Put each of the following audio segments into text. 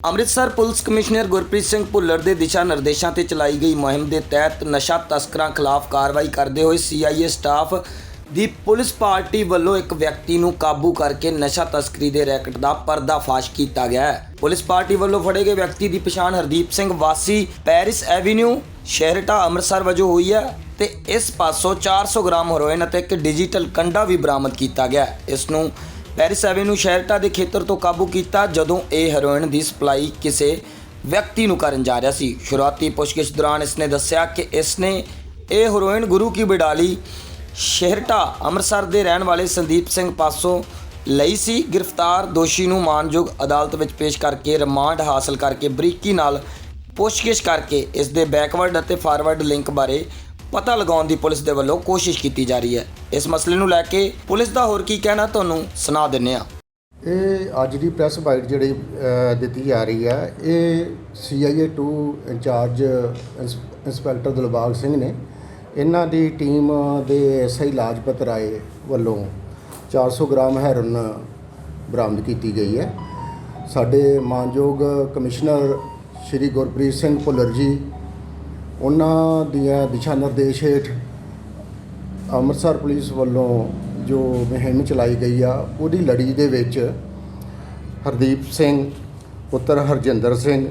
Amritsar police commissioner Gurpreet Singh Bhullar ਦੇ ਦਿਸ਼ਾ ਨਿਰਦੇਸ਼ਾਂ ਤੇ ਚਲਾਈ ਗਈ ਮੁਹਿੰਮ ਦੇ ਤਹਿਤ ਨਸ਼ਾ ਤਸਕਰਾਂ ਖਿਲਾਫ ਕਾਰਵਾਈ ਕਰਦੇ ਹੋਏ ਸੀਆਈਏ ਸਟਾਫ ਦੀ ਪੁਲਿਸ ਪਾਰਟੀ ਵੱਲੋਂ ਇੱਕ ਵਿਅਕਤੀ ਨੂੰ ਕਾਬੂ ਕਰਕੇ ਨਸ਼ਾ ਤਸਕਰੀ ਦੇ ਰੈਕਟ ਦਾ ਪਰਦਾਫਾਸ਼ ਕੀਤਾ ਗਿਆ ਹੈ। ਪੁਲਿਸ ਪਾਰਟੀ ਵੱਲੋਂ ਫੜੇ ਗਏ ਵਿਅਕਤੀ ਦੀ ਪਛਾਣ ਹਰਦੀਪ ਸਿੰਘ ਵਾਸੀ ਪੈਰਿਸ ਐਵੀਨਿਊ, ਸ਼ਹਿਰਟਾ ਅੰਮ੍ਰਿਤਸਰ ਵਜੋਂ ਹੋਈ ਹੈ ਤੇ ਇਸ ਪਾਸੋਂ 400 ਗ੍ਰਾਮ ਹੈਰੋਇਨ ਅਤੇ ਇੱਕ ਡਿਜੀਟਲ ਕੰਡਾ ਵੀ ਬਰਾਮਦ ਕੀਤਾ ਗਿਆ ਇਸ ਨੂੰ ਪੈਰਿਸ ਐਵੇਨਿਊ ਸ਼ਹਿਰਟਾ ਦੇ ਖੇਤਰ ਤੋਂ ਕਾਬੂ ਕੀਤਾ ਜਦੋਂ ਇਹ ਹੈਰੋਇਨ ਦੀ ਸਪਲਾਈ ਕਿਸੇ ਵਿਅਕਤੀ ਨੂੰ ਕਰਨ ਜਾ ਰਿਹਾ ਸੀ। ਸ਼ੁਰੂਆਤੀ ਪੁੱਛਗਿੱਛ ਦੌਰਾਨ ਇਸ ਨੇ ਦੱਸਿਆ ਕਿ ਇਸਨੇ ਇਹ ਹੈਰੋਇਨ ਗੁਰੂ ਕੀ ਬਿਡਾਲੀ, ਸ਼ਹਿਰਟਾ, ਅੰਮ੍ਰਿਤਸਰ ਦੇ ਰਹਿਣ ਵਾਲੇ ਸੰਦੀਪ ਸਿੰਘ ਪਾਸੋਂ ਲਈ ਸੀ। ਗ੍ਰਿਫਤਾਰ ਦੋਸ਼ੀ ਨੂੰ ਮਾਨਯੋਗ ਅਦਾਲਤ ਵਿੱਚ ਪੇਸ਼ ਕਰਕੇ ਰਿਮਾਂਡ ਹਾਸਲ ਕਰਕੇ ਬਰੀਕੀ ਨਾਲ ਪੁੱਛਗਿੱਛ ਕਰਕੇ ਇਸ ਦੇ ਬੈਕਵਰਡ ਅਤੇ ਫਾਰਵਰਡ ਲਿੰਕ ਬਾਰੇ ਪਤਾ ਲਗਾਉਣ ਦੀ ਪੁਲਿਸ ਦੇ ਵੱਲੋਂ ਕੋਸ਼ਿਸ਼ ਕੀਤੀ ਜਾ ਰਹੀ ਹੈ। ਇਸ ਮਸਲੇ ਨੂੰ ਲੈ ਕੇ ਪੁਲਿਸ ਦਾ ਹੋਰ ਕੀ ਕਹਿਣਾ ਤੁਹਾਨੂੰ ਸੁਣਾ ਦਿੰਨੇ ਆ ਇਹ ਅੱਜ ਦੀ ਪ੍ਰੈਸ ਬਾਈਟ ਜਿਹੜੀ ਅ, ਦਿੱਤੀ ਜਾ ਰਹੀ ਹੈ ਇਹ CIA 2 ਇੰਚਾਰਜ ਇੰਸ- ਇੰਸਪੈਕਟਰ ਦਿਲਬਾਗ ਸਿੰਘ ਨੇ ਇਹਨਾਂ ਦੀ ਟੀਮ ਦੇ ਐਸਆਈ ਲਾਜਪਤ ਰਾਏ ਵੱਲੋਂ 400 ਗ੍ਰਾਮ ਹੈਰੋਨ ਬਰਾਮਦ ਕੀਤੀ ਗਈ ਹੈ। ਸਾਡੇ ਮਾਨਯੋਗ ਕਮਿਸ਼ਨਰ ਸ਼੍ਰੀ ਗੁਰਪ੍ਰੀਤ ਸਿੰਘ ਭੁੱਲਰ ਜੀ ਉਹਨਾਂ ਦੀਆਂ ਦਿਸ਼ਾ ਨਿਰਦੇਸ਼ ਹੇਠ ਅੰਮ੍ਰਿਤਸਰ ਪੁਲਿਸ ਵੱਲੋਂ ਜੋ ਮੁਹਿੰਮ ਚਲਾਈ ਗਈ ਆ, ਉਹਦੀ ਲੜੀ ਦੇ ਵਿੱਚ ਹਰਦੀਪ ਸਿੰਘ, ਪੁੱਤਰ ਹਰਜਿੰਦਰ ਸਿੰਘ,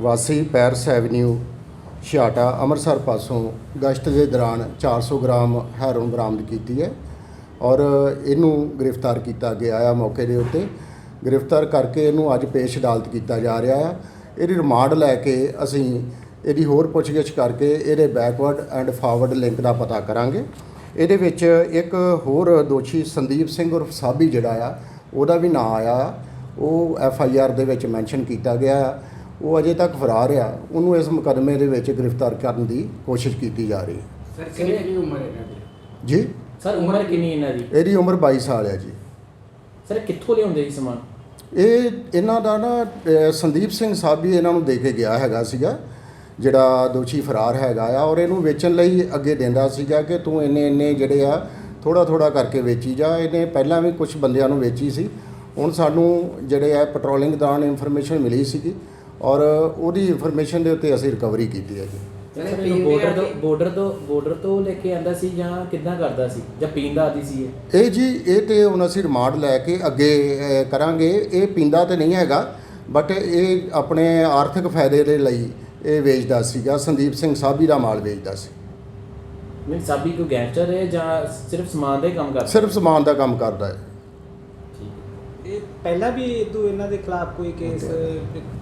ਵਾਸੀ ਪੈਰਸ ਐਵਨਿਊ ਛਿਆਟਾ ਅੰਮ੍ਰਿਤਸਰ ਪਾਸੋਂ ਗਸ਼ਤ ਦੇ ਦੌਰਾਨ 400 ਗ੍ਰਾਮ ਹੈਰੋਨ ਬਰਾਮਦ ਕੀਤੀ ਹੈ ਔਰ ਇਹਨੂੰ ਗ੍ਰਿਫਤਾਰ ਕੀਤਾ ਗਿਆ ਆ ਮੌਕੇ ਦੇ ਉੱਤੇ। ਗ੍ਰਿਫਤਾਰ ਕਰਕੇ ਇਹਨੂੰ ਅੱਜ ਪੇਸ਼ ਅਦਾਲਤ ਕੀਤਾ ਜਾ ਰਿਹਾ ਆ। ਇਹਦੀ ਰਿਮਾਂਡ ਲੈ ਕੇ ਅਸੀਂ ਇਹਦੀ ਹੋਰ ਪੁੱਛਗਿੱਛ ਕਰਕੇ ਇਹਦੇ ਬੈਕਵਰਡ ਐਂਡ ਫਾਰਵਰਡ ਲਿੰਕ ਦਾ ਪਤਾ ਕਰਾਂਗੇ। ਇਹਦੇ ਵਿੱਚ ਇੱਕ ਹੋਰ ਦੋਸ਼ੀ ਸੰਦੀਪ ਸਿੰਘ ਉਰਫ ਸਾਬੀ ਜਿਹੜਾ ਆ ਉਹਦਾ ਵੀ ਨਾਂ ਆਇਆ। ਉਹ ਐਫ ਆਈ ਆਰ ਦੇ ਵਿੱਚ ਮੈਂਸ਼ਨ ਕੀਤਾ ਗਿਆ ਆ। ਉਹ ਅਜੇ ਤੱਕ ਫਰਾਰ ਆ। ਉਹਨੂੰ ਇਸ ਮੁਕੱਦਮੇ ਦੇ ਵਿੱਚ ਗ੍ਰਿਫਤਾਰ ਕਰਨ ਦੀ ਕੋਸ਼ਿਸ਼ ਕੀਤੀ ਜਾ ਰਹੀ। ਹੈ ਸਰ ਕਿੰਨੀ ਉਮਰ ਹੈ ਇਹਨਾਂ ਦੀ? ਜੀ? ਸਰ ਉਮਰ ਕਿੰਨੀ ਇਹਨਾਂ ਦੀ? ਇਹਦੀ ਉਮਰ 22 ਸਾਲ ਹੈ ਜੀ। ਸਰ ਕਿੱਥੋਂ ਲਿਆਉਂਦੇ ਸੀ ਸਮਾਨ? ਇਹ ਇਹਨਾਂ ਦਾ ਨਾ ਸੰਦੀਪ ਸਿੰਘ ਸਾਬੀ ਇਹਨਾਂ ਨੂੰ ਦੇ ਕੇ ਗਿਆ ਹੈਗਾ ਸੀਗਾ। ਜਿਹੜਾ ਦੋਸ਼ੀ ਫਰਾਰ ਹੈਗਾ ਆ ਔਰ ਇਹਨੂੰ ਵੇਚਣ ਲਈ ਅੱਗੇ ਦਿੰਦਾ ਸੀਗਾ ਕਿ ਤੂੰ ਇੰਨੇ ਇੰਨੇ ਜਿਹੜੇ ਆ ਥੋੜਾ ਥੋੜਾ ਕਰਕੇ ਵੇਚੀ ਜਾ। ਇਹਨੇ ਪਹਿਲਾਂ ਵੀ ਕੁਝ ਬੰਦਿਆਂ ਨੂੰ ਵੇਚੀ ਸੀ। ਹੁਣ ਸਾਨੂੰ ਜਿਹੜੇ ਆ ਪੈਟਰੋਲਿੰਗ ਦੌਰਾਨ ਇਨਫੋਰਮੇਸ਼ਨ ਮਿਲੀ ਸੀਗੀ ਔਰ ਉਹਦੀ ਇਨਫੋਰਮੇਸ਼ਨ ਦੇ ਉੱਤੇ ਅਸੀਂ ਰਿਕਵਰੀ ਕੀਤੀ ਹੈ ਜੀ। ਪੀਂਦੇ ਬਾਰਡਰ ਤੋਂ ਬਾਰਡਰ ਤੋਂ ਬਾਰਡਰ ਤੋਂ ਲੈ ਕੇ ਆਂਦਾ ਸੀ ਜਾਂ ਕਿੱਦਾਂ ਕਰਦਾ ਸੀ? ਜਾਂ ਪੀਣ ਦਾ ਆਦੀ ਸੀ ਇਹ? ਜੀ ਇਹ ਤੇ ਹੁਣ ਅਸੀਂ ਰਿਮਾਂਡ ਲੈ ਕੇ ਅੱਗੇ ਕਰਾਂਗੇ। ਇਹ ਪੀਂਦਾ ਤੇ ਨਹੀਂ ਹੈਗਾ ਬਟ ਇਹ ਆਪਣੇ ਆਰਥਿਕ ਫਾਇਦੇ ਦੇ ਲਈ ਇਹ ਵੇਚਦਾ ਸੀਗਾ ਸੰਦੀਪ ਸਿੰਘ ਸਾਬੀ ਦਾ ਮਾਲ ਵੇਚਦਾ ਸੀ। ਮੈਂ ਸਾਬੀ ਕੋ ਗੈਂਗਸਟਰ ਹੈ ਜਾਂ ਸਿਰਫ ਸਮਾਨ ਦਾ ਹੀ ਕੰਮ ਕਰਦਾ? ਸਿਰਫ ਸਮਾਨ ਦਾ ਕੰਮ ਕਰਦਾ ਹੈ। ਠੀਕ ਇਹ ਪਹਿਲਾਂ ਵੀ ਇਦੋਂ ਇਹਨਾਂ ਦੇ ਖਿਲਾਫ ਕੋਈ ਕੇਸ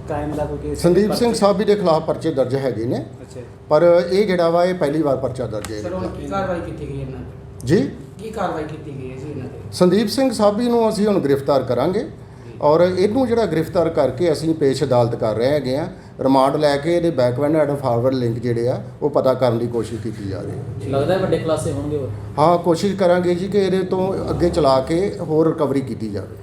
ਕਾਇਮ ਦਾ ਕੋਈ ਕੇਸ ਸੰਦੀਪ ਸਿੰਘ ਸਾਬੀ ਦੇ ਖਿਲਾਫ ਪਰਚੇ ਦਰਜ ਹੈਗੇ ਨੇ। ਅੱਛਾ ਪਰ ਇਹ ਜਿਹੜਾ ਵਾ ਇਹ ਪਹਿਲੀ ਵਾਰ ਪਰਚਾ ਦਰਜ ਹੈ। ਸਰ ਹੁਣ। ਕੀ ਕਾਰਵਾਈ ਕੀਤੀ ਗਈ ਇਹਨਾਂ ਤੇ? ਜੀ? ਕੀ ਕਾਰਵਾਈ ਕੀਤੀ ਗਈ ਹੈ ਜੀ ਇਹਨਾਂ ਤੇ? ਸੰਦੀਪ ਸਿੰਘ ਸਾਬੀ ਨੂੰ ਅਸੀਂ ਹੁਣ ਗ੍ਰਿਫਤਾਰ ਕਰਾਂਗੇ। ਔਰ ਇਹਨੂੰ ਜਿਹੜਾ ਗ੍ਰਿਫਤਾਰ ਕਰਕੇ ਅਸੀਂ ਪੇਸ਼ ਅਦਾਲਤ ਕਰ ਰਹੇ ਹੈਗੇ ਆ ਰਿਮਾਂਡ ਲੈ ਕੇ ਇਹਦੇ ਬੈਕਵਰਡ ਐਂਡ ਫਾਰਵਰਡ ਲਿੰਕ ਜਿਹੜੇ ਆ ਉਹ ਪਤਾ ਕਰਨ ਦੀ ਕੋਸ਼ਿਸ਼ ਕੀਤੀ ਜਾ ਰਹੀ ਹੈ। ਲੱਗਦਾ ਹੈ ਵੱਡੇ ਕਲਾਸੇ ਹੋਣਗੇ ਉਹ? ਹਾਂ ਕੋਸ਼ਿਸ਼ ਕਰਾਂਗੇ ਜੀ ਕਿ ਇਹਦੇ ਤੋਂ ਅੱਗੇ ਚਲਾ ਕੇ ਹੋਰ ਰਿਕਵਰੀ ਕੀਤੀ ਜਾਵੇ।